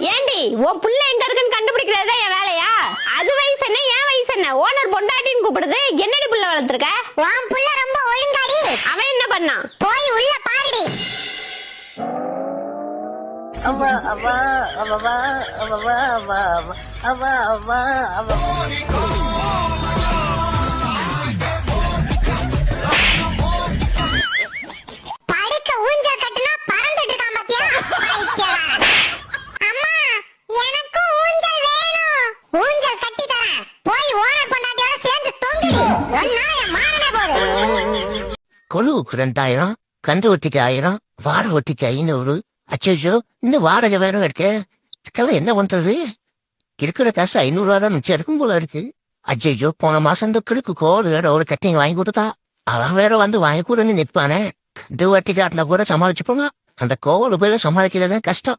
உன் புள்ள எங்க இருக்குன்னு கண்டுபிடிக்கிறதா என் வேலையா? அது வயசு என்ன என் வயசு என்ன? ஓனர் பொண்டாட்டின்னு கூப்பிடுது என்னடி புள்ள வளர்த்துருக்க? உன் புள்ள ரொம்ப ஒழுங்காடி. அவன் என்ன பண்ணான் போய் உள்ள பாருடி. அம்மா அம்மா அம்மா அம்மா அம்மா அம்மா அம்மா அம்மா கொலுவுக்கு கொழுவுக்கு ரெண்டாயிரம் கந்து ஒட்டிக்கு ஆயிரம் வார ஒட்டிக்கு ஐநூறு. அச்சோ இன்னும் வாடகை வேற இருக்கு. இதுக்கெல்லாம் என்ன பண்றது? இருக்கிற காசு ஐநூறு ரூபா தான் மிச்சம் இருக்கும் போல இருக்கு. அஜய்யோ போன மாசம் இந்த கிழக்கு கோல் வேற ஒரு கட்டிங் வாங்கி கொடுத்தா. அவன் வேற வந்து வாங்கி கூடன்னு நிப்பானே. இது வட்டி காட்டினா கூட சமாளிச்சுப்போங்க அந்த கோவில் போய் சமாளிக்கிறது கஷ்டம்.